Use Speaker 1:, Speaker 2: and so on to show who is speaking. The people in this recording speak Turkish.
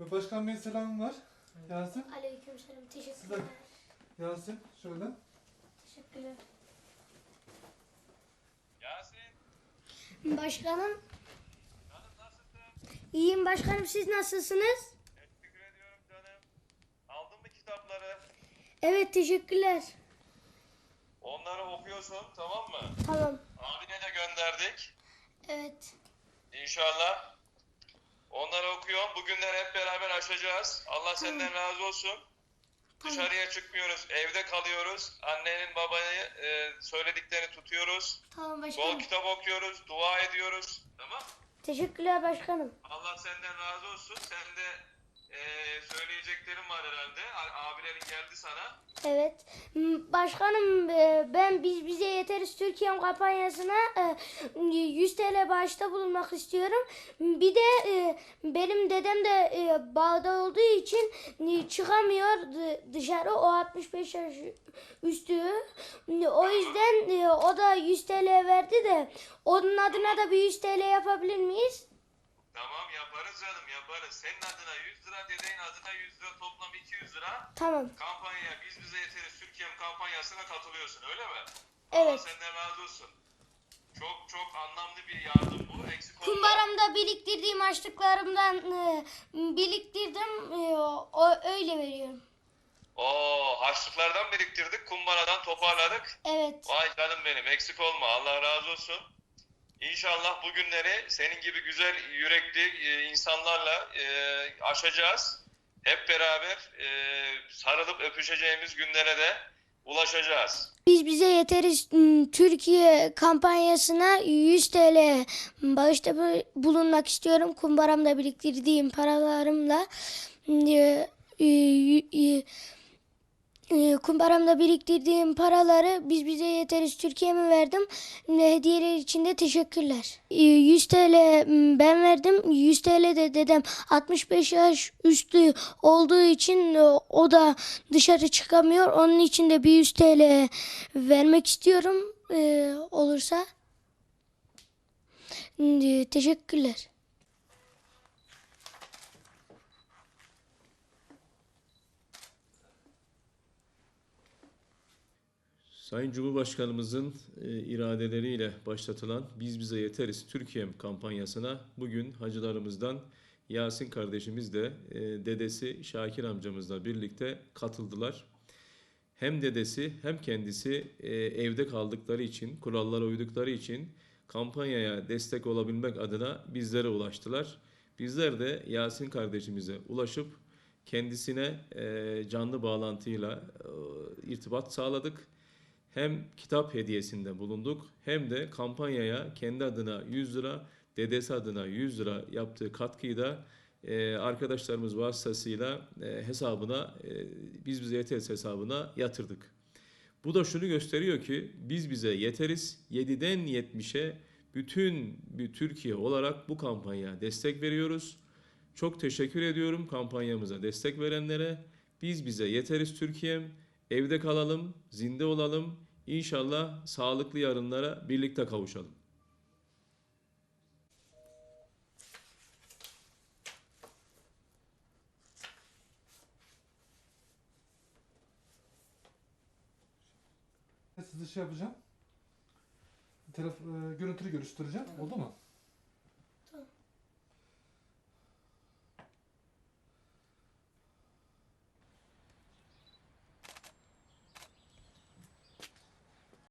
Speaker 1: Ve Başkan Bey'in selamı var. Yasin.
Speaker 2: Aleykümselam. Teşekkürler.
Speaker 1: Yasin şöyle.
Speaker 2: Teşekkürler.
Speaker 3: Yasin,
Speaker 2: Başkanım.
Speaker 3: canım nasılsın?
Speaker 2: iyiyim başkanım. Siz nasılsınız?
Speaker 3: Teşekkür ediyorum canım. Aldın mı kitapları?
Speaker 2: Evet teşekkürler.
Speaker 3: Onları okuyorsun tamam mı?
Speaker 2: Tamam.
Speaker 3: Abine de gönderdik.
Speaker 2: Evet.
Speaker 3: İnşallah. Onları okuyorum. Bugünleri hep beraber aşacağız. Allah senden razı olsun. Dışarıya çıkmıyoruz. Evde kalıyoruz. Annenin babayı e, söylediklerini tutuyoruz.
Speaker 2: Tamam
Speaker 3: Bol
Speaker 2: başkanım.
Speaker 3: kitap okuyoruz. Dua ediyoruz. Tamam.
Speaker 2: Teşekkürler başkanım.
Speaker 3: Allah senden razı olsun. Sen de e. Abilerin geldi sana.
Speaker 2: Evet. Başkanım e, ben biz bize yeteriz Türkiye kampanyasına e, 100 TL bağışta bulunmak istiyorum. Bir de e, benim dedem de e, bağda olduğu için e, çıkamıyor dı- dışarı o 65 yaş üstü. O yüzden e, o da 100 TL verdi de onun adına da bir 100 TL yapabilir miyiz?
Speaker 3: Tamam yaparız canım yaparız. Senin adına 100 lira, dedeğin adına 100 lira toplam 200 lira.
Speaker 2: Tamam.
Speaker 3: Kampanya biz bize yeteriz Türkiye'm kampanyasına katılıyorsun öyle mi? Allah
Speaker 2: Evet.
Speaker 3: senden razı olsun. Çok çok anlamlı bir yardım bu. Eksik olma.
Speaker 2: Kumbaramda biriktirdiğim açlıklarımdan e, biriktirdim. E, o öyle veriyorum.
Speaker 3: Oo harçlıklardan biriktirdik, kumbaradan toparladık.
Speaker 2: Evet.
Speaker 3: Vay canım benim eksik olma Allah razı olsun. İnşallah bu günleri senin gibi güzel yürekli e, insanlarla e, aşacağız. Hep beraber e, sarılıp öpüşeceğimiz günlere de ulaşacağız.
Speaker 2: Biz bize yeteriz m, Türkiye kampanyasına 100 TL bağışta bu- bulunmak istiyorum. Kumbaramda biriktirdiğim paralarımla e, e, e, e, kumbaramda biriktirdiğim paraları biz bize yeteriz Türkiye'me verdim. E, Hediyeler için de teşekkürler. E, 100 TL m, ben verdim. 100 TL de dedem 65 yaş üstü olduğu için e, o da dışarı çıkamıyor. Onun için de bir 100 TL vermek istiyorum e, olursa. E, teşekkürler.
Speaker 4: Sayın Cumhurbaşkanımızın e, iradeleriyle başlatılan Biz Bize Yeteriz Türkiye'm kampanyasına bugün hacılarımızdan Yasin kardeşimiz de e, dedesi Şakir amcamızla birlikte katıldılar. Hem dedesi hem kendisi e, evde kaldıkları için, kurallara uydukları için kampanyaya destek olabilmek adına bizlere ulaştılar. Bizler de Yasin kardeşimize ulaşıp kendisine canlı bağlantıyla irtibat sağladık. Hem kitap hediyesinde bulunduk hem de kampanyaya kendi adına 100 lira, dedesi adına 100 lira yaptığı katkıyı da e, arkadaşlarımız vasıtasıyla e, hesabına, e, biz bize yeteriz hesabına yatırdık. Bu da şunu gösteriyor ki biz bize yeteriz 7'den 70'e bütün bir Türkiye olarak bu kampanyaya destek veriyoruz. Çok teşekkür ediyorum kampanyamıza destek verenlere. Biz bize yeteriz Türkiye'm. Evde kalalım, zinde olalım. İnşallah sağlıklı yarınlara birlikte kavuşalım.
Speaker 1: Sizi şey yapacağım. Telef e, görüntülü görüştüreceğim. Oldu mu?